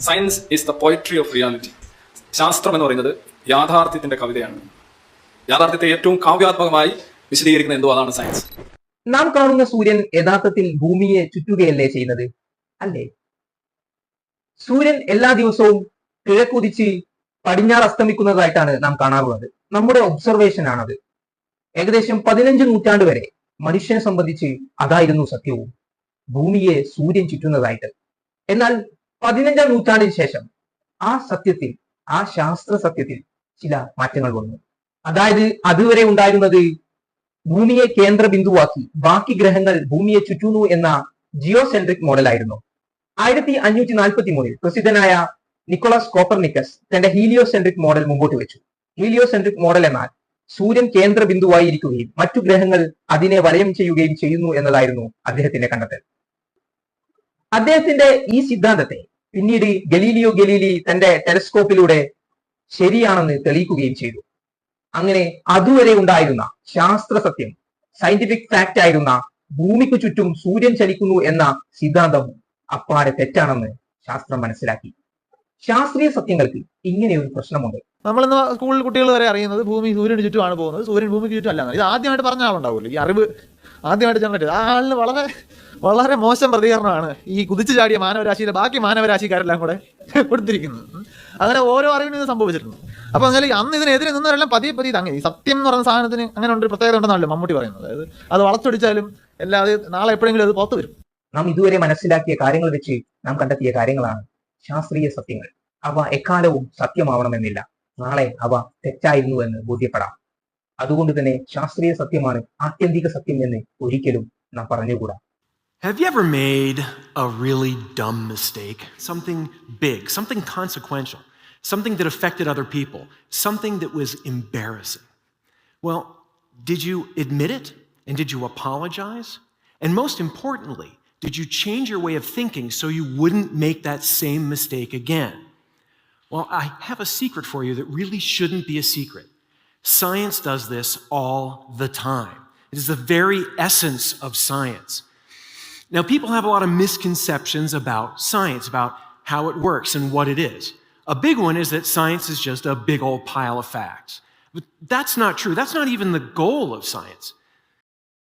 Science is the poetry of reality ശാസ്ത്രം എന്ന് പറയുന്നത് യാഥാർത്ഥ്യത്തിന്റെ കവിതയാണ്. യാഥാർത്ഥ്യത്തെ ഏറ്റവും കാവ്യാത്മകമായി വിശദീകരിക്കുന്ന എന്തോ അതാണ് സയൻസ് നാം കാണുന്ന സൂര്യൻ യഥാർത്ഥത്തിൽ ഭൂമിയെ ചുറ്റുകയല്ലേ ചെയ്യുന്നത്? അല്ലേ? സൂര്യൻ എല്ലാ ദിവസവും കിഴക്കുതിച്ച് പടിഞ്ഞാറ് അസ്തമിക്കുന്നതായിട്ടാണ് നാം കാണാറുള്ളത്. നമ്മുടെ ഒബ്സർവേഷൻ ആണത്. ഏകദേശം പതിനഞ്ച് നൂറ്റാണ്ട് വരെ മനുഷ്യനെ സംബന്ധിച്ച് അതായിരുന്നു സത്യവും. ഭൂമിയെ സൂര്യൻ ചുറ്റുന്നതായിട്ട്. എന്നാൽ പതിനഞ്ചാം നൂറ്റാണ്ടിന് ശേഷം ആ സത്യത്തിൽ ആ ശാസ്ത്ര സത്യത്തിൽ ചില മാറ്റങ്ങൾ വന്നു. അതായത് അതുവരെ ഉണ്ടായിരുന്നത് ഭൂമിയെ കേന്ദ്ര ബിന്ദുവാക്കി ബാക്കി ഗ്രഹങ്ങൾ ഭൂമിയെ ചുറ്റുന്നു എന്ന ജിയോസെൻട്രിക് മോഡലായിരുന്നു. ആയിരത്തി അഞ്ഞൂറ്റി നാൽപ്പത്തി മൂന്നിൽ പ്രസിദ്ധനായ നിക്കോളാസ് കോപ്പർനിക്കസ് തന്റെ ഹീലിയോസെൻട്രിക് മോഡൽ മുമ്പോട്ട് വെച്ചു. ഹീലിയോസെൻട്രിക് മോഡൽ എന്നാൽ സൂര്യൻ കേന്ദ്ര ബിന്ദുവായി ഇരിക്കുകയും മറ്റു ഗ്രഹങ്ങൾ അതിനെ വലയം ചെയ്യുകയും ചെയ്യുന്നു എന്നതായിരുന്നു അദ്ദേഹത്തിന്റെ കണ്ടെത്തൽ. അദ്ദേഹത്തിന്റെ ഈ സിദ്ധാന്തത്തെ പിന്നീട് ഗലീലിയോ ഗലീലി തന്റെ ടെലിസ്കോപ്പിലൂടെ ശരിയാണെന്ന് തെളിയിക്കുകയും ചെയ്തു. അങ്ങനെ അതുവരെ ഉണ്ടായിരുന്ന ശാസ്ത്ര സത്യം സയന്റിഫിക് ഫാക്റ്റ് ആയിരുന്ന ഭൂമിക്ക് ചുറ്റും സൂര്യൻ ചലിക്കുന്നു എന്ന സിദ്ധാന്തം അപ്പാടെ തെറ്റാണെന്ന് ശാസ്ത്രം മനസ്സിലാക്കി. ശാസ്ത്രീയ സത്യങ്ങൾക്ക് ഇങ്ങനെ ഒരു പ്രശ്നമുണ്ട്. നമ്മളിന്ന് സ്കൂളിൽ കുട്ടികൾ വരെ അറിയുന്നത് ഭൂമി സൂര്യന് ചുറ്റുമാണ് പോകുന്നത്. സൂര്യൻ ഭൂമിക്ക് ചുറ്റും അല്ല ഇത് ആദ്യമായിട്ട് പറഞ്ഞ ആളുണ്ടാവുമല്ലോ. ഈ അറിവ് ആദ്യമായിട്ട് ചെന്നിട്ട് ആ ആളിന് വളരെ വളരെ മോശം പ്രതികരണമാണ് ഈ കുതിച്ചു ചാടിയ മാനവരാശിയിലെ ബാക്കി മാനവരാശിക്കാരെല്ലാം കൂടെ കൊടുത്തിരിക്കുന്നത്. അങ്ങനെ ഓരോ അറിവിനും ഇത് സംഭവിച്ചിട്ടുണ്ട്. അപ്പൊ അങ്ങനെ അന്ന് ഇതിനെതിരെ നിന്നവരെല്ലാം പതിയെ പതിയെ തങ്ങി ഈ സത്യം എന്ന് പറയുന്ന സാധനത്തിന് അങ്ങനെ ഒരു പ്രത്യേകത ഉണ്ടെന്നാണല്ലോ മമ്മൂട്ടി പറയുന്നത്. അതായത് അത് വളച്ചൊടിച്ചാലും എല്ലാ നാളെ എപ്പോഴെങ്കിലും അത് പുറത്തു വരും. നാം ഇതുവരെ മനസ്സിലാക്കിയ കാര്യങ്ങൾ വെച്ച് നാം കണ്ടെത്തിയ കാര്യങ്ങളാണ് ശാസ്ത്രീയ സത്യങ്ങൾ. അവ എക്കാലവും സത്യമാവണമെന്നില്ല. നാളെ അവ തെറ്റായിരുന്നു എന്ന് ബോധ്യപ്പെടാം. അതുകൊണ്ട് തന്നെ ശാസ്ത്രീയ സത്യമാണ് ആത്യന്തിക സത്യം എന്ന് ഒരിക്കലും നാം പറഞ്ഞുകൂടാ Have you ever made a really dumb mistake? Something big, something consequential, something that affected other people, something that was embarrassing? Well, did you admit it? And did you apologize? And most importantly, did you change your way of thinking so you wouldn't make that same mistake again? Well, I have a secret for you that really shouldn't be a secret. Science does this all the time. It is the very essence of science. Now, people have a lot of misconceptions about science, about how it works and what it is. A big one is that science is just a big old pile of facts. But that's not true. That's not even the goal of science.